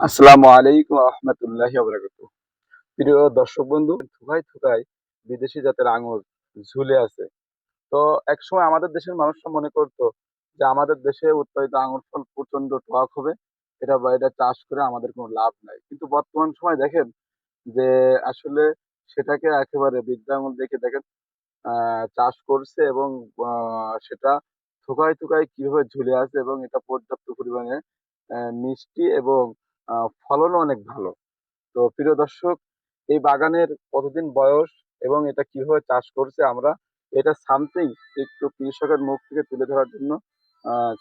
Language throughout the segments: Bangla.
আসসালামু আলাইকুম রহমতুল্লাহি প্রিয় দর্শক বন্ধু থুকাই থুকাই বিদেশি জাতের আঙুর ঝুলে আছে। তো একসময় আমাদের দেশের মানুষরা মনে করতো যে আমাদের দেশে উৎপাদিত আঙুর ফল প্রচণ্ড টক হবে, এটা বা এটা চাষ করে আমাদের কোনো লাভ নাই। কিন্তু বর্তমান সময় দেখেন যে আসলে সেটাকে একেবারে বিদ্যা আঙুল দেখে দেখেন চাষ করছে এবং সেটা থুকাই থুকাই কীভাবে ঝুলে আছে এবং এটা পর্যাপ্ত পরিমাণে মিষ্টি এবং ফলনও অনেক ভালো। তো প্রিয় দর্শক এই বাগানের কতদিন বয়স এবং এটা কীভাবে চাষ করছে আমরা এটা সামথিং একটু কৃষকের মুখ থেকে তুলে ধরার জন্য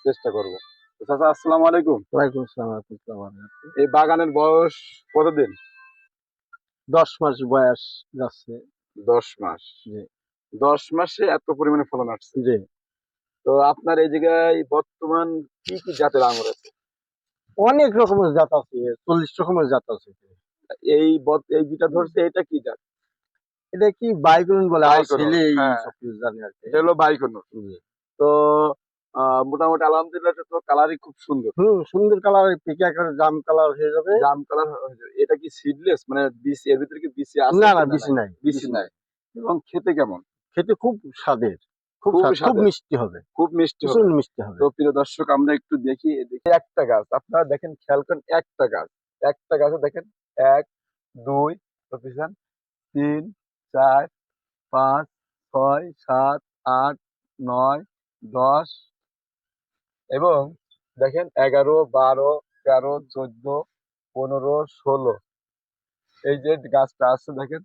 চেষ্টা করব। চাচা আসসালামু আলাইকুম। ওয়ালাইকুম আসসালাম এই বাগানের বয়স কতদিন? দশ মাস বয়স যাচ্ছে। দশ মাস। জি। দশ মাসে এত পরিমাণে ফলন আসছে। জি। তো আপনার এই জায়গায় বর্তমান কি কি জাতের আঙুর আছে অনেক রকমের জাত আছে চল্লিশ রকমের জাত আছে। এই এই যেটা ধরছে এটা কি জাত? এটা কি বাইকুন বলে? আমার ছেলে এই হ্যাঁ। জানে আর এটা হলো। তো মোটামুটি আলহামদুলিল্লাহ তো কালারই খুব সুন্দর। হুম সুন্দর কালার পিকে আকারে জাম কালার হয়ে যাবে। জাম কালার এটা কি সিডলেস মানে বিসি এর ভিতরে কি বিসি আছে না না বেশি নাই? বিসি নাই। এবং খেতে কেমন? খেতে খুব স্বাদের। খুব খুব। মিষ্টি হবে। খুব মিষ্টি হবে। মিষ্টি হবে। তো প্রিয় দর্শক আমরা একটু দেখি এদিকে একটা গাছ আপনারা দেখেন খেয়াল করেন একটা গাছ। একটা গাছে দেখেন এক দুই প্রফেশন তিন চার পাঁচ ছয় সাত আট নয় দশ এবং দেখেন এগারো বারো তেরো চোদ্দ পনেরো ষোলো। এই যে গাছটা আছে দেখেন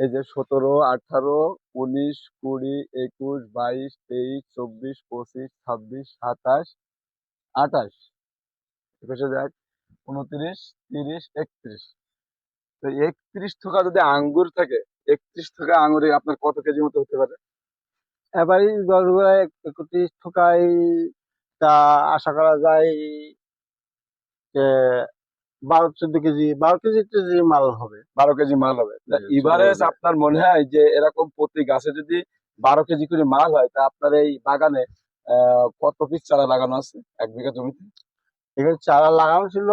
এই যে সতেরো, আঠারো, উনিশ, কুড়ি, একুশ, বাইশ, তেইশ, চব্বিশ, পঁচিশ, ছাব্বিশ, সাতাশ, আঠাশ। একুশে দেখ উনত্রিশ, তিরিশ, একত্রিশ। তো একত্রিশ থোকা যদি আঙ্গুর থাকে, একত্রিশ থোকা আঙ্গুরে আপনার কত কেজি মতো হতে পারে? এবারে গড়গড়ায় একত্রিশ ঠোকাই তা আশা করা যায় যে বারো চোদ্দ কেজি বারো কেজি কেজি মাল হবে। বারো কেজি মাল হবে। এভারেজ আপনার মনে হয় যে এরকম প্রতি গাছে যদি বারো কেজি করে মাল হয় তা আপনার এই বাগানে কত পিস চারা লাগানো আছে এক বিঘা জমিতে? এখানে চারা লাগানো ছিল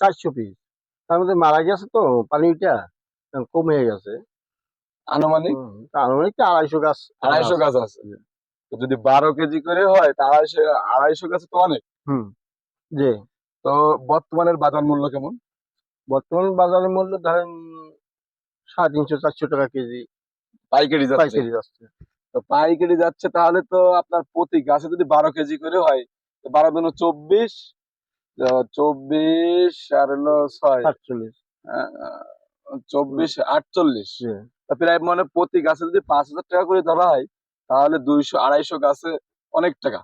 চারশো পিস তার মধ্যে মারা গেছে তো পানিটা কমে গেছে। আনুমানিক? আনুমানিক আড়াইশো গাছ আড়াইশো গাছ আছে। যদি বারো কেজি করে হয় তা আড়াইশো আড়াইশো গাছ তো অনেক। হুম জি। তো বর্তমানের বাজার মূল্য কেমন? বর্তমান বাজার মূল্য ধরেন সাড়ে তিনশো চারশো টাকা কেজি। পাইকারি পাইকারি যাচ্ছে। তো পাইকারি যাচ্ছে তাহলে তো আপনার প্রতি গাছে যদি বারো কেজি করে হয় তো বারো দিন চব্বিশ চব্বিশ আর হলো ছয়। আটচল্লিশ আহ, চব্বিশ আটচল্লিশ। প্রায় মানে প্রতি গাছে যদি পাঁচ হাজার টাকা করে ধরা হয় তাহলে দুইশো আড়াইশো গাছে অনেক টাকা।